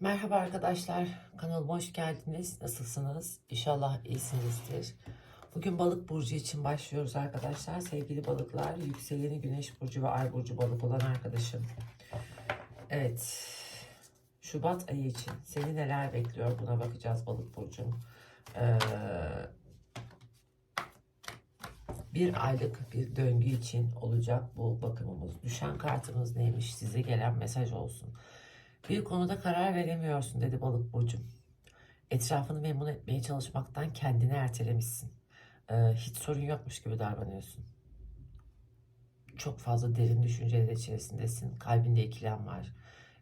Merhaba arkadaşlar, kanalıma hoş geldiniz. Nasılsınız? İnşallah iyisinizdir. Bugün balık burcu için başlıyoruz arkadaşlar. Sevgili balıklar, yükseleni güneş burcu ve ay burcu balık olan arkadaşım. Evet, Şubat ayı için seni neler bekliyor buna bakacağız balık burcum. Ee, bir aylık bir döngü için olacak bu bakımımız. Düşen kartımız neymiş? Size gelen mesaj olsun. Bir konuda karar veremiyorsun dedi balık burcum. Etrafını memnun etmeye çalışmaktan kendini ertelemişsin. Ee, hiç sorun yokmuş gibi davranıyorsun. Çok fazla derin düşünceler içerisindesin. Kalbinde ikilem var.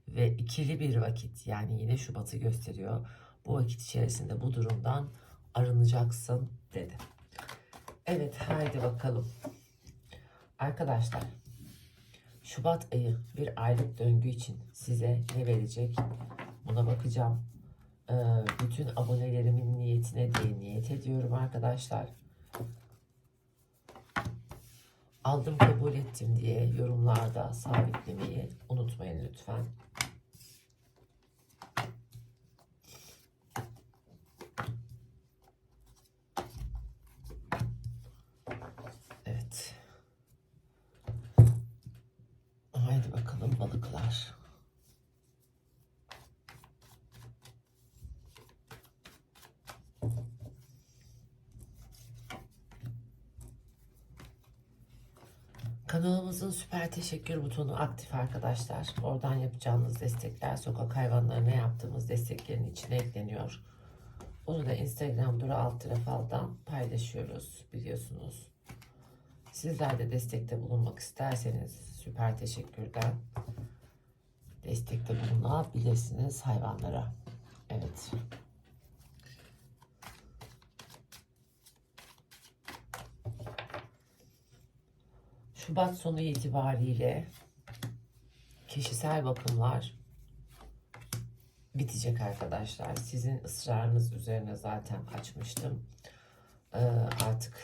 Ve ikili bir vakit yani yine Şubat'ı gösteriyor. Bu vakit içerisinde bu durumdan arınacaksın dedi. Evet haydi bakalım. Arkadaşlar Şubat ayı bir aylık döngü için size ne verecek? Buna bakacağım. Ee, bütün abonelerimin niyetine de niyet ediyorum arkadaşlar. Aldım kabul ettim diye yorumlarda sabitlemeyi unutmayın lütfen. Haydi bakalım balıklar. Kanalımızın süper teşekkür butonu aktif arkadaşlar. Oradan yapacağınız destekler sokak hayvanlarına yaptığımız desteklerin içine ekleniyor. Onu da Instagram Dura alt tarafaldan paylaşıyoruz biliyorsunuz. Sizler de destekte bulunmak isterseniz süper teşekkürden destekte bulunabilirsiniz hayvanlara. Evet. Şubat sonu itibariyle kişisel bakımlar bitecek arkadaşlar. Sizin ısrarınız üzerine zaten açmıştım. Ee, artık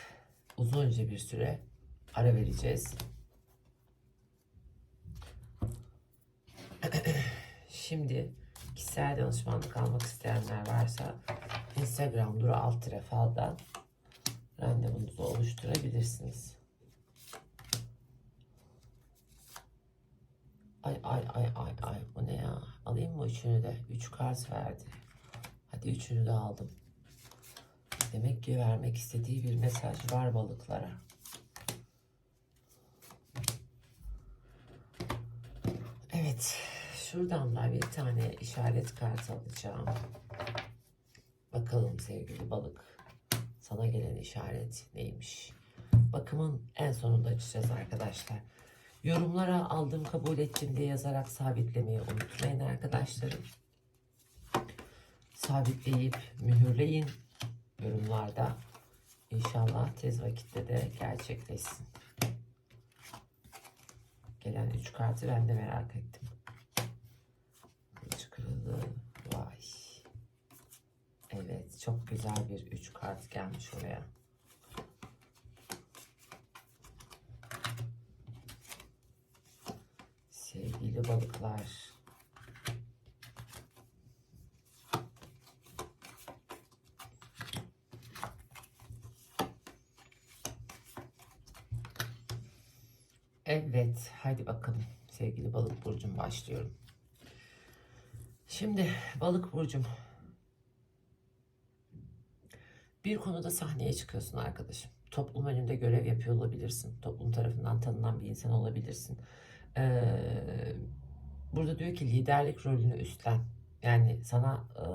uzunca bir süre ara vereceğiz. Şimdi kişisel danışmanlık almak isteyenler varsa Instagram duru alt faldan randevunuzu oluşturabilirsiniz. Ay ay ay ay ay bu ne ya? Alayım mı üçünü de? Üç kart verdi. Hadi üçünü de aldım. Demek ki vermek istediği bir mesaj var balıklara. Evet. Şuradan da bir tane işaret kartı alacağım. Bakalım sevgili balık. Sana gelen işaret neymiş? Bakımın en sonunda açacağız arkadaşlar. Yorumlara aldım kabul ettim diye yazarak sabitlemeyi unutmayın arkadaşlarım. Sabitleyip mühürleyin yorumlarda. İnşallah tez vakitte de gerçekleşsin. Gelen üç kartı ben de merak ettim. Kılıç kırıldı. Vay. Evet çok güzel bir üç kart gelmiş oraya. Sevgili balıklar. Evet, hadi bakalım sevgili balık burcum başlıyorum. Şimdi balık burcum. Bir konuda sahneye çıkıyorsun arkadaşım. Toplum önünde görev yapıyor olabilirsin. Toplum tarafından tanınan bir insan olabilirsin. Ee, burada diyor ki liderlik rolünü üstlen. Yani sana e,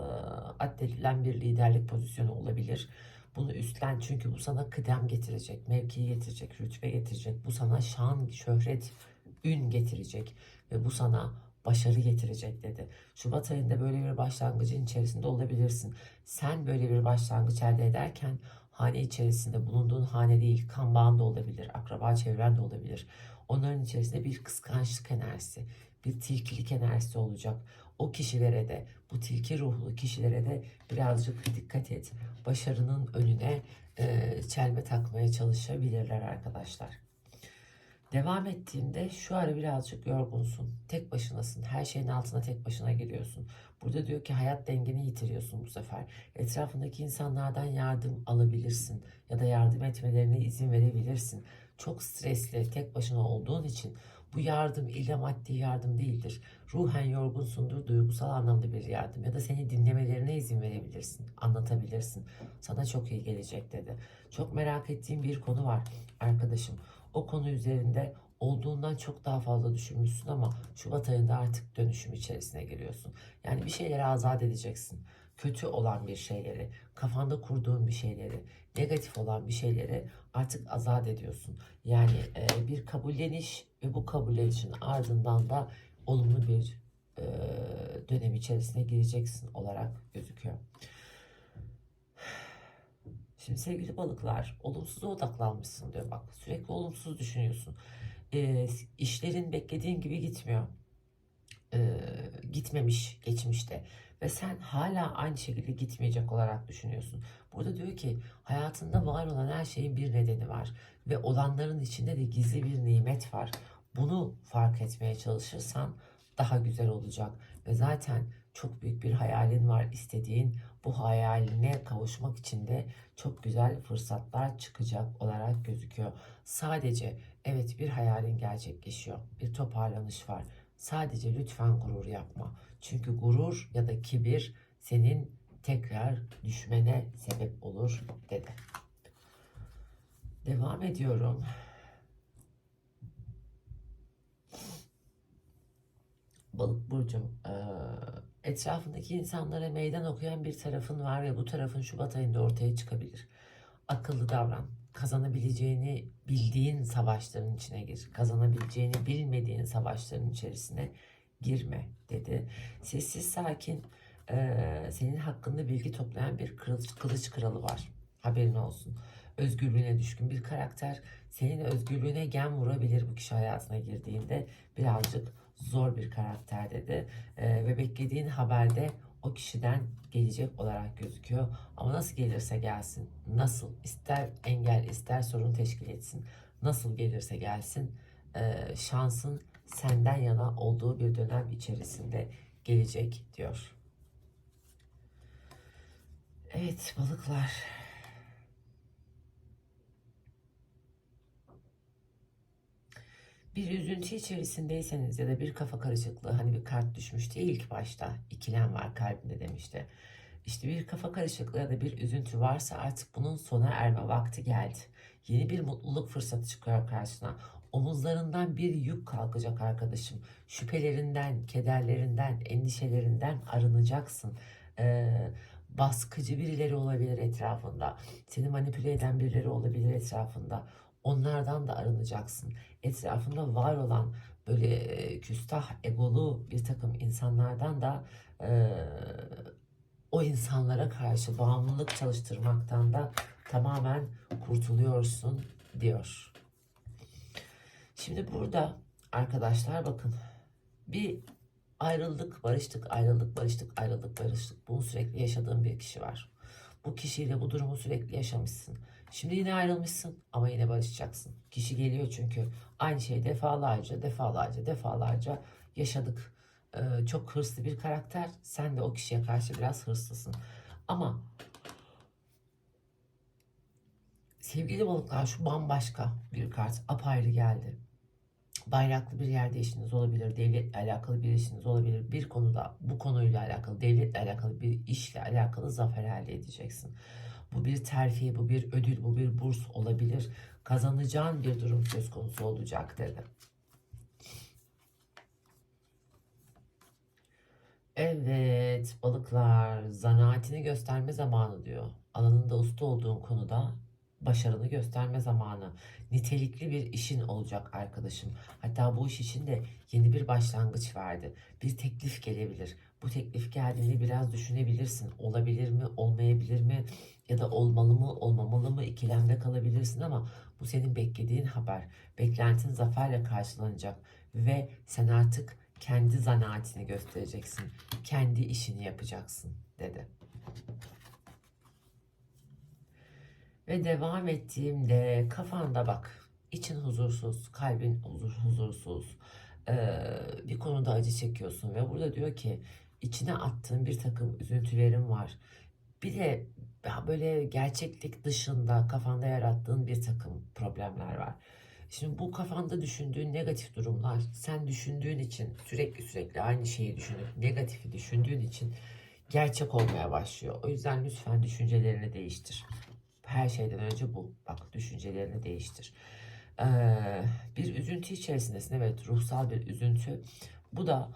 addedilen bir liderlik pozisyonu olabilir. Bunu üstlen çünkü bu sana kıdem getirecek, mevki getirecek, rütbe getirecek. Bu sana şan, şöhret, ün getirecek ve bu sana başarı getirecek dedi. Şubat ayında böyle bir başlangıcın içerisinde olabilirsin. Sen böyle bir başlangıç elde ederken hane içerisinde bulunduğun hane değil, kan bağında olabilir, akraba çevren de olabilir. Onların içerisinde bir kıskançlık enerjisi, bir tilkilik enerjisi olacak. O kişilere de, bu tilki ruhlu kişilere de birazcık dikkat et. Başarının önüne e, çelme takmaya çalışabilirler arkadaşlar. Devam ettiğinde şu ara birazcık yorgunsun. Tek başınasın. Her şeyin altına tek başına giriyorsun. Burada diyor ki hayat dengeni yitiriyorsun bu sefer. Etrafındaki insanlardan yardım alabilirsin. Ya da yardım etmelerine izin verebilirsin. Çok stresli, tek başına olduğun için bu yardım illa maddi yardım değildir. Ruhen yorgunsundur, duygusal anlamda bir yardım. Ya da seni dinlemelerine izin verebilirsin. Anlatabilirsin. Sana çok iyi gelecek dedi. Çok merak ettiğim bir konu var arkadaşım o konu üzerinde olduğundan çok daha fazla düşünmüşsün ama Şubat ayında artık dönüşüm içerisine giriyorsun. Yani bir şeyleri azat edeceksin. Kötü olan bir şeyleri, kafanda kurduğun bir şeyleri, negatif olan bir şeyleri artık azat ediyorsun. Yani e, bir kabulleniş ve bu kabullenişin ardından da olumlu bir e, dönem içerisine gireceksin olarak gözüküyor. Şimdi sevgili balıklar, olumsuza odaklanmışsın diyor bak. Sürekli olumsuz düşünüyorsun. Ee, işlerin beklediğin gibi gitmiyor. Ee, gitmemiş geçmişte. Ve sen hala aynı şekilde gitmeyecek olarak düşünüyorsun. Burada diyor ki hayatında var olan her şeyin bir nedeni var. Ve olanların içinde de gizli bir nimet var. Bunu fark etmeye çalışırsan daha güzel olacak. Ve zaten çok büyük bir hayalin var istediğin. Bu hayaline kavuşmak için de çok güzel fırsatlar çıkacak olarak gözüküyor. Sadece evet bir hayalin gerçekleşiyor. Bir toparlanış var. Sadece lütfen gurur yapma. Çünkü gurur ya da kibir senin tekrar düşmene sebep olur dedi. Devam ediyorum. Balık burcum, etrafındaki insanlara meydan okuyan bir tarafın var ve bu tarafın Şubat ayında ortaya çıkabilir. Akıllı davran. Kazanabileceğini bildiğin savaşların içine gir. Kazanabileceğini bilmediğin savaşların içerisine girme dedi. Sessiz sakin senin hakkında bilgi toplayan bir kılıç, kılıç kralı var. Haberin olsun. Özgürlüğüne düşkün bir karakter. Senin özgürlüğüne gem vurabilir bu kişi hayatına girdiğinde. Birazcık zor bir karakter dedi. Ee, ve beklediğin haberde o kişiden gelecek olarak gözüküyor. Ama nasıl gelirse gelsin, nasıl ister engel ister sorun teşkil etsin, nasıl gelirse gelsin e, şansın senden yana olduğu bir dönem içerisinde gelecek diyor. Evet balıklar. Bir üzüntü içerisindeyseniz ya da bir kafa karışıklığı hani bir kart düşmüştü ilk başta ikilem var kalbinde demişti. İşte bir kafa karışıklığı ya da bir üzüntü varsa artık bunun sona erme vakti geldi. Yeni bir mutluluk fırsatı çıkıyor karşına. Omuzlarından bir yük kalkacak arkadaşım. Şüphelerinden, kederlerinden, endişelerinden arınacaksın. Ee, baskıcı birileri olabilir etrafında. Seni manipüle eden birileri olabilir etrafında. Onlardan da arınacaksın. Etrafında var olan böyle e, küstah, egolu bir takım insanlardan da e, o insanlara karşı bağımlılık çalıştırmaktan da tamamen kurtuluyorsun diyor. Şimdi burada arkadaşlar bakın bir ayrıldık, barıştık, ayrıldık, barıştık, ayrıldık, barıştık. Bunu sürekli yaşadığın bir kişi var. Bu kişiyle bu durumu sürekli yaşamışsın. Şimdi yine ayrılmışsın ama yine barışacaksın. Kişi geliyor çünkü aynı şeyi defalarca, defalarca, defalarca yaşadık. Ee, çok hırslı bir karakter. Sen de o kişiye karşı biraz hırslısın. Ama sevgili balıklar şu bambaşka bir kart. Apayrı geldi. Bayraklı bir yerde işiniz olabilir. Devletle alakalı bir işiniz olabilir. Bir konuda bu konuyla alakalı, devletle alakalı bir işle alakalı zafer elde edeceksin. Bu bir terfi, bu bir ödül, bu bir burs olabilir. Kazanacağın bir durum söz konusu olacak dedi. Evet balıklar zanaatini gösterme zamanı diyor. Alanında usta olduğun konuda başarını gösterme zamanı. Nitelikli bir işin olacak arkadaşım. Hatta bu iş için de yeni bir başlangıç verdi. Bir teklif gelebilir. Bu teklif geldiğinde biraz düşünebilirsin. Olabilir mi, olmayabilir mi? Ya da olmalı mı, olmamalı mı? ikilemde kalabilirsin ama bu senin beklediğin haber. Beklentin zaferle karşılanacak. Ve sen artık kendi zanaatini göstereceksin. Kendi işini yapacaksın dedi. Ve devam ettiğimde kafanda bak için huzursuz, kalbin huzur, huzursuz, ee, bir konuda acı çekiyorsun ve burada diyor ki içine attığın bir takım üzüntülerin var. Bir de böyle gerçeklik dışında kafanda yarattığın bir takım problemler var. Şimdi bu kafanda düşündüğün negatif durumlar sen düşündüğün için sürekli sürekli aynı şeyi düşünüp negatifi düşündüğün için gerçek olmaya başlıyor. O yüzden lütfen düşüncelerini değiştir. Her şeyden önce bu. Bak düşüncelerini değiştir. Ee, bir üzüntü içerisindesin. Evet ruhsal bir üzüntü. Bu da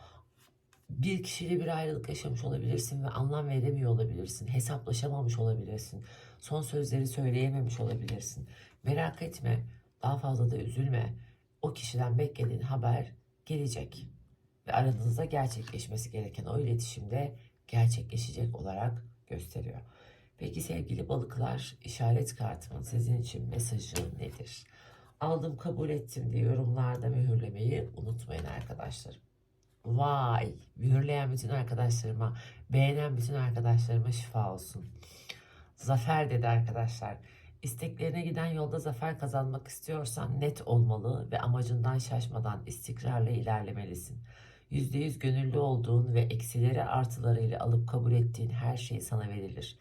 bir kişiyle bir ayrılık yaşamış olabilirsin ve anlam veremiyor olabilirsin. Hesaplaşamamış olabilirsin. Son sözleri söyleyememiş olabilirsin. Merak etme. Daha fazla da üzülme. O kişiden beklediğin haber gelecek. Ve aranızda gerçekleşmesi gereken o iletişimde gerçekleşecek olarak gösteriyor. Peki sevgili balıklar işaret kartımın sizin için mesajı nedir? Aldım kabul ettim diye yorumlarda mühürlemeyi unutmayın arkadaşlarım. Vay mühürleyen bütün arkadaşlarıma beğenen bütün arkadaşlarıma şifa olsun. Zafer dedi arkadaşlar. İsteklerine giden yolda zafer kazanmak istiyorsan net olmalı ve amacından şaşmadan istikrarla ilerlemelisin. %100 gönüllü olduğun ve eksileri artılarıyla alıp kabul ettiğin her şey sana verilir.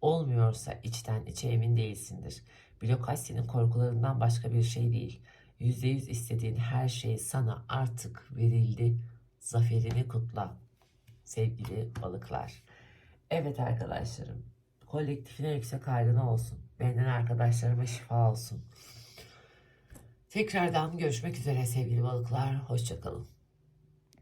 Olmuyorsa içten içe emin değilsindir. Blokaj senin korkularından başka bir şey değil. %100 istediğin her şey sana artık verildi. Zaferini kutla. Sevgili balıklar. Evet arkadaşlarım. Kolektifine yüksek ayrına olsun. Benden arkadaşlarıma şifa olsun. Tekrardan görüşmek üzere sevgili balıklar. Hoşçakalın.